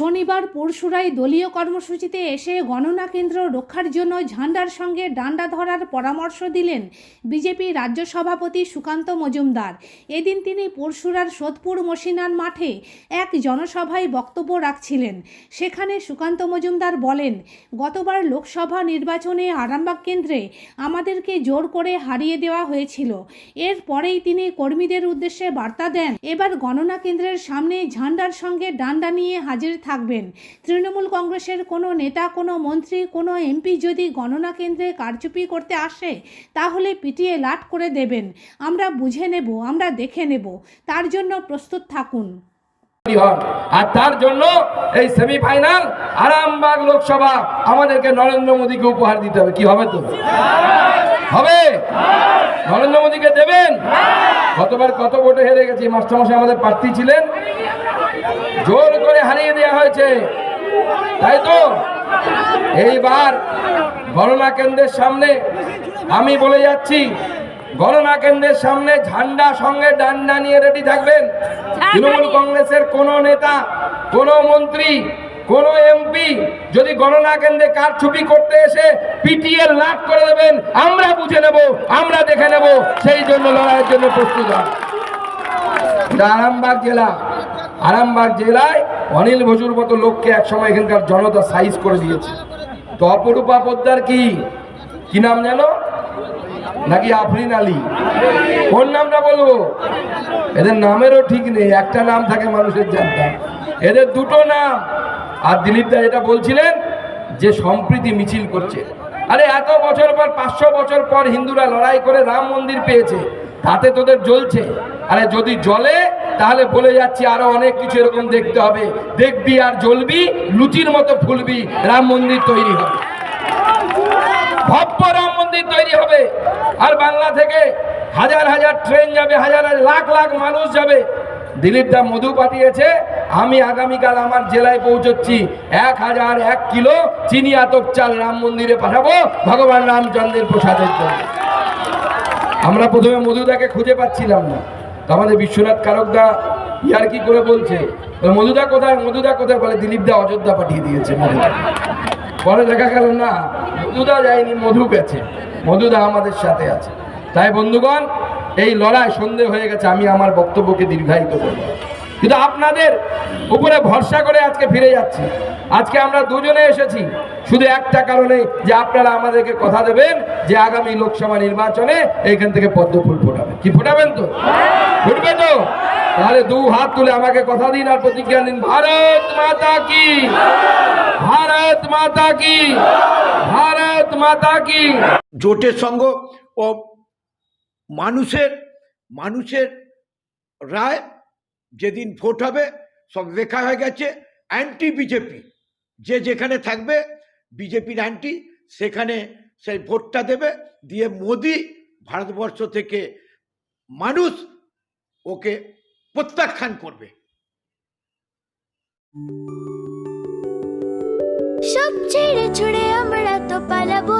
শনিবার পরশুরাই দলীয় কর্মসূচিতে এসে গণনা কেন্দ্র রক্ষার জন্য ঝান্ডার সঙ্গে ডান্ডা ধরার পরামর্শ দিলেন বিজেপি রাজ্য সভাপতি সুকান্ত মজুমদার। এদিন তিনি পরশুরার সোদপুর মসিনান মাঠে এক জনসভায় বক্তব্য রাখছিলেন। সেখানে সুকান্ত মজুমদার বলেন, গতবার লোকসভা নির্বাচনে আরামবাগ কেন্দ্রে আমাদেরকে জোর করে হারিয়ে দেওয়া হয়েছিল। এরপরেই তিনি কর্মীদের উদ্দেশ্যে বার্তা দেন। এবার গণনা কেন্দ্রের সামনে ঝান্ডার সঙ্গে ডান্ডা নিয়ে হাজির থাকবেন। তৃণমূল কংগ্রেসের কোনো নেতা, কোনো মন্ত্রী, কোনো এমপি যদি গণনা কেন্দ্রে কারচুপি করতে আসে, তাহলে পিটিয়ে লাট করে দেবেন। আমরা বুঝে নেব, আমরা দেখে নেব। তার জন্য প্রস্তুত থাকুন। আর তার জন্য এই সেমিফাইনাল আরামবাগ লোকসভা আমাদেরকে নরেন্দ্র মোদীকে উপহার দিতে হবে। কি হবে তো? হবে? নরেন্দ্র মোদীকে দেবেন? গতবার কত ভোটে হেরে গেছে মাস্টার মাস্টারমশাই আমাদের প্রার্থী ছিলেন। জোর করে হারিয়ে দেওয়া হয়েছে। তাই তো? এইবার গণনা কেন্দ্রের সামনে আমি বলে যাচ্ছি গণনা কেন্দ্রের সামনে ঝান্ডা সঙ্গে ডান্ডা নিয়ে রেডি থাকবেন। তৃণমূল কংগ্রেসের কোন নেতা কোন মন্ত্রী কোন এমপি যদি গণনা কেন্দ্রে কারচুপি করতে এসে পিটিএ লাভ করে দেবেন আমরা বুঝে নেব আমরা দেখে নেব সেই জন্য লড়াইয়ের জন্য প্রস্তুত হন। এটা আরামবাগ জেলা আরামবাগ জেলায় অনিল বসুর মতো লোককে একসময় এখানকার জনতা সাইজ করে দিয়েছে। তো অপরূপা পোদ্দার কি? কি নাম জানো নাকি আফরিন আলী? কোন নামটা বলব? এদের নামেরও ঠিক নেই, একটা নাম থাকে মানুষের জানতাম এদের দুটো নাম। আর দিলীপ দা যেটা বলছিলেন, যে সম্প্রীতি মিছিল করছে। আরে এত বছর পর, পাঁচশো বছর পর হিন্দুরা লড়াই করে রাম মন্দির পেয়েছে, তাতে তোদের জ্বলছে। আরে যদি জ্বলে তাহলে বলে যাচ্ছি আরও অনেক কিছু এরকম দেখতে হবে। দেখবি আর জ্বলবি, লুচির মতো ফুলবি, রাম মন্দির তৈরি হবে। ভব্য রাম মন্দির তৈরি হবে। আর বাংলা থেকে হাজার হাজার ট্রেন যাবে, হাজার লাখ লাখ মানুষ যাবে। দিলীপ দা মধু পাঠিয়েছে, আমি আগামীকাল আমার জেলায় পৌঁছচ্ছি। এক হাজার এক কিলো চিনি আতক চাল রাম মন্দিরে পাঠাবো, ভগবান রামচন্দ্রের প্রসাদের জন্য। আমরা প্রথমে মধুদাকে খুঁজে পাচ্ছিলাম না। আমাদের বিশ্বনাথ কারকদা ইয়ার কি করে বলছে? মধুদা কোথায়? মধুদা কোথায় বলে? দিলীপ দা অযোধ্যা পাঠিয়ে দিয়েছে পরে দেখা গেল না, মধুদা যায়নি, মধু গেছে। মধুদা আমাদের সাথে আছে। তাই বন্ধুগণ, এই লড়াই সন্ধে হয়ে গেছে, আমি আমার বক্তব্যকে দীর্ঘায়িত করব। কিন্তু আপনাদের উপরে ভরসা করে আজকে ফিরে যাচ্ছি। আজকে আমরা দুজনে এসেছি। শুধু একটা কারণে যে আপনারা আমাদেরকে কথা দেবেন যে আগামী লোকসভা নির্বাচনে এইখান থেকে পদ্ম ফুল ফোটাবেন। কি ফোটাবেন তো? ফুটবে তো? তাহলে দু হাত তুলে আমাকে কথা দিন আর প্রতিজ্ঞা দিন ভারত মাতা কি? ভারত মাতা কি? ভারত মাতা কি? জোটের সঙ্গ ও মানুষের মানুষের রায় যেদিন ভোট হবে, সব লেখা হয়ে গেছে অ্যান্টি বিজেপি যে যেখানে থাকবে বিজেপির অ্যান্টি সেখানে সেই ভোটটা দেবে, দিয়ে মোদি ভারতবর্ষ থেকে মানুষ ওকে প্রত্যাখ্যান করবে। সব ছেড়ে ছুড়ে আমরা তো পালাবই